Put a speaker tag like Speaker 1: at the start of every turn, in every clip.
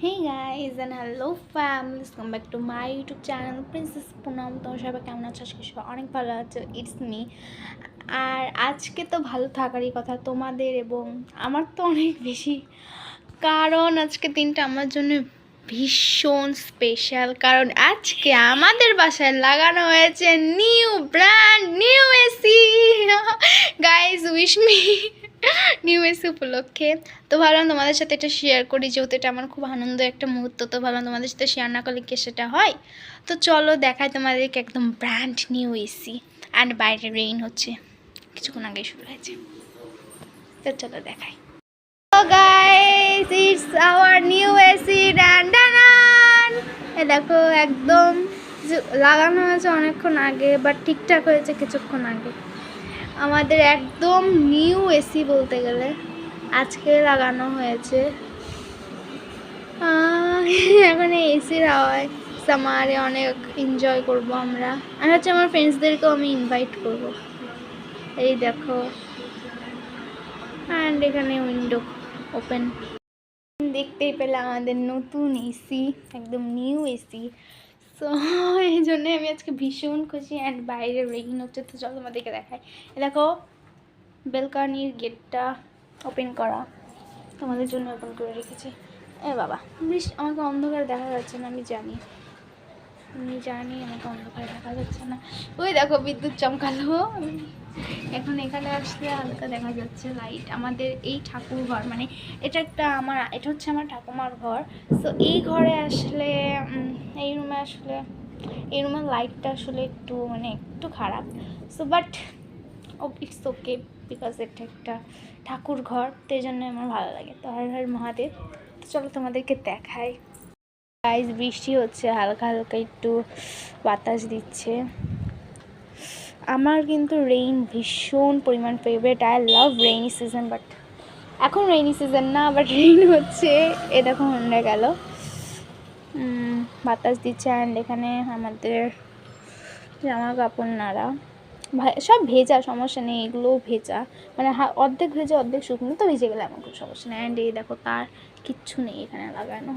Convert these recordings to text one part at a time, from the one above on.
Speaker 1: Hey guys and hello families, welcome back to my YouTube channel Princess Poonam তোমার সবাই কেমন আছো? আজকে সবাই অনেক ভালো আছো। ইটস মি আর আজকে তো ভালো থাকারই কথা তোমাদের এবং আমার তো অনেক বেশি। কারণ আজকে দিনটা আমার জন্য ভীষণ স্পেশাল কারণ আজকে আমাদের বাসায় লাগানো হয়েছে new brand new AC guys wish me new AC উপলক্ষে। তো ভাবলাম তোমাদের সাথে এটা শেয়ার করি, যেহেতু এটা আমার খুব আনন্দ একটা মুহূর্ত, তো ভাবলাম তোমাদের সাথে শেয়ার না করলে কি সেটা হয়? তো চলো দেখাই তোমাদেরকে একদম ব্র্যান্ড নিউ এসি অ্যান্ড বাইরে রেইন হচ্ছে। কিছুক্ষণ আগে শুরু হয়েছে। তো চলো দেখাই। নিউ এসি দেখো, একদম লাগানো হয়েছে অনেকক্ষণ আগে বাট ঠিকঠাক হয়েছে কিছুক্ষণ আগে। আমাদের একদম নিউ এসি বলতে গেলে। আজকে লাগানো হয়েছে। এখন এসির হাওয়ায় সামারে অনেক এনজয় করব আমরা। আর হচ্ছে আমার ফ্রেন্ডসদেরকেও আমি ইনভাইট করব। এই দেখো। অ্যান্ড এখানে উইন্ডো ওপেন দেখতেই পেলে আমাদের নতুন এসি, একদম নিউ এসি। সো এই জন্যে আমি আজকে ভীষণ খুশি। অ্যান্ড বাইরে রেগিং হচ্ছে, তো চলো তোমাদেরকে দেখাই। এ দেখো বেলকানির গেটটা ওপেন করা। তোমাদের জন্য ওপেন করে রেখেছি। এ বাবা বৃষ্টি আমাকে অন্ধকার দেখা যাচ্ছে না, আমি জানি। আমি জানি আমাকে অন্ধকারে দেখা যাচ্ছে না। ওই দেখো, বিদ্যুৎ চমকালো। এখন এখানে আসলে হালকা দেখা যাচ্ছে লাইট আমাদের এই ঠাকুর ঘর মানে এটা একটা আমার, এটা হচ্ছে আমার ঠাকুমার ঘর। সো এই ঘরে আসলে এই রুমে আসলে, এই রুমের লাইটটা আসলে একটু মানে একটু খারাপ। So but oh it's okay because এটা একটা ঠাকুর ঘর, তো এই জন্য আমার ভালো লাগে। তো হর হর মহাদেব, তো চলো তোমাদেরকে দেখাই। গাইজ বৃষ্টি হচ্ছে, হালকা হালকা একটু বাতাস দিচ্ছে। আমার কিন্তু রেইন ভীষণ পরিমাণ favourite I love rainy season but এখন রেইনি সিজন না বাট রেইন হচ্ছে। এ দেখো, হন্ডা গেল। বাতাস দিচ্ছে অ্যান্ড এখানে আমাদের জামা কাপড় নাড়া। সব ভেজা, সমস্যা নেই, এগুলোও ভেজা। মানে অর্ধেক ভেজা, অর্ধেক শুকনো, তো ভেজে গেলে আমার কোনো সমস্যা নেই। অ্যান্ড এই দেখো, তার কিচ্ছু নেই এখানে লাগানো।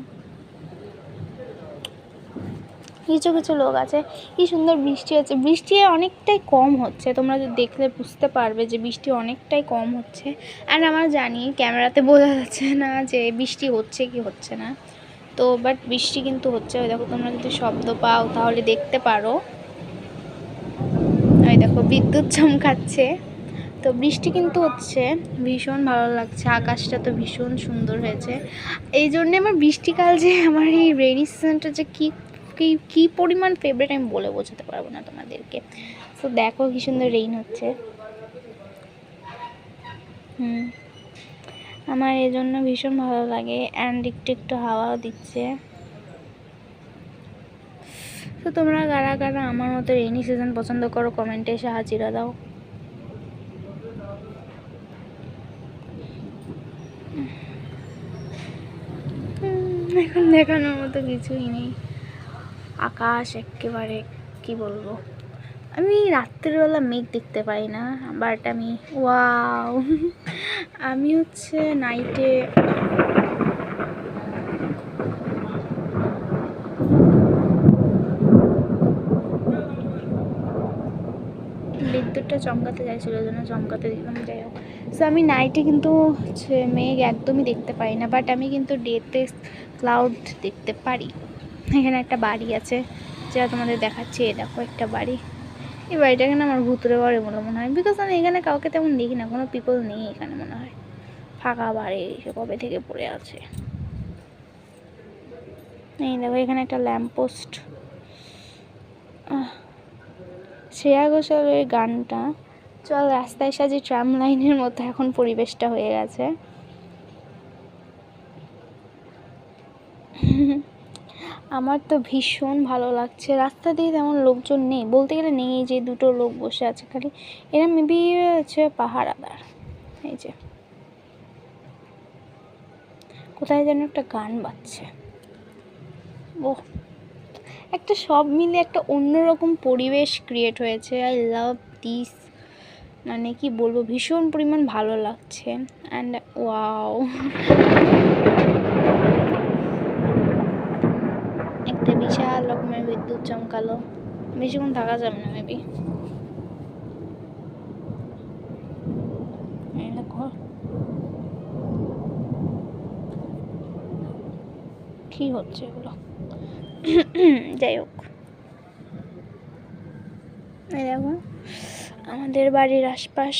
Speaker 1: কিছু কিছু লোক আছে, কি সুন্দর বৃষ্টি হচ্ছে। বৃষ্টি অনেকটাই কম হচ্ছে, তোমরা যদি দেখলে বুঝতে পারবে যে বৃষ্টি অনেকটাই কম হচ্ছে। অ্যান্ড আমার জানি, ক্যামেরাতে বোঝা যাচ্ছে না যে বৃষ্টি হচ্ছে কি হচ্ছে না। তো বাট বৃষ্টি কিন্তু হচ্ছে। ওই দেখো, তোমরা যদি শব্দ পাও, তাহলে দেখতে পারো। দেখো, বিদ্যুৎ চমকাচ্ছে। তো বৃষ্টি কিন্তু হচ্ছে, ভীষণ ভালো লাগছে। আকাশটা তো ভীষণ সুন্দর হয়েছে। এই জন্যে আমার বৃষ্টিকাল যে আমার এই রেনি সিজনটা যে কী কী কী পরিমাণ ফেভারিট আমি বলে বোঝাতে পারব না তোমাদেরকে। তো দেখো কী সুন্দর রেইন হচ্ছে। হুম। আমার এই জন্য ভীষণ ভালো লাগে। অ্যান্ড একটু একটু হাওয়াও দিচ্ছে। তো তোমরা কারা কারা আমার মতো রেইনি সিজন পছন্দ করো কমেন্টে এসে হাজিরা দাও। এখন দেখানোর মতো কিছুই নেই। আকাশ একেবারে, কি বলব? আমি রাত্রেবেলা মেঘ দেখতে পাই না বাট আমি ওয়াও আমি হচ্ছে নাইটে বিদ্যুৎটা চমকাতে চাইছিল ওই জন্য চমকাতে দিলাম, যাই হোক। সো আমি নাইটে কিন্তু মেঘ একদমই দেখতে পাই না বাট আমি কিন্তু ডেতে ক্লাউড দেখতে পারি। এখানে একটা বাড়ি আছে যেটা তোমাদের দেখাচ্ছি এ দেখো একটা বাড়ি। এই বাড়িটা এখানে আমার ভূতুরে বাড়ি বলে মনে হয় বিকজ আমি এখানে কাউকে তেমন দেখি না, কোনো পিপল নেই এখানে মনে হয়। ফাঁকা বাড়ি কবে থেকে পড়ে আছে? এই দেখো, এখানে একটা ল্যাম্প পোস্ট শ্রেয়া ঘোষালের গানটা, চল রাস্তায় সাজি ট্রাম লাইনের মতো এখন পরিবেশটা হয়ে গেছে। আমার তো ভীষণ ভালো লাগছে। রাস্তা দিয়ে তেমন লোকজন নেই। বলতে গেলে নেই যে দুটো লোক বসে আছে খালি। এরা মেবি হচ্ছে পাহারাদার। এই যে। কোথায় যেন একটা গান বাজছে। ও একটা সব মিলে একটা অন্যরকম পরিবেশ ক্রিয়েট হয়েছে। আই লাভ দিস মানে কি বলব, ভীষণ পরিমাণ ভালো লাগছে। অ্যান্ড ওয়াও একটা বিশাল রকমের বিদ্যুৎ চমকালো। বেশিক্ষণ থাকা যাবে না মেবি কি হচ্ছে এগুলো? যাই হোক। দেখো, আমাদের বাড়ির আশপাশ।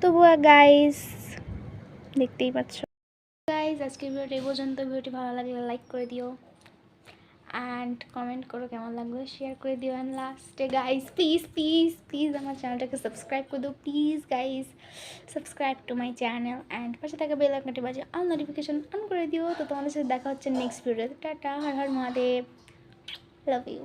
Speaker 1: তবুও গাইস দেখতেই পাচ্ছ। গাইজ আজকের ভিডিওটি পর্যন্ত। ভিডিওটি ভালো লাগলে লাইক করে দিও। অ্যান্ড কমেন্ট করো কেমন লাগল? শেয়ার করে দিও অ্যান্ড লাস্টে গাইজ প্লিজ প্লিজ প্লিজ আমার চ্যানেলটাকে সাবস্ক্রাইব করে দিও please guys subscribe to my channel and পাশে থাকা বেল আইকনটি বাজে অল নোটিফিকেশন অন করে দিও। তো তোমাদের সাথে দেখা হচ্ছে নেক্সট ভিডিওতে tata, Har Har Mahadev. Love you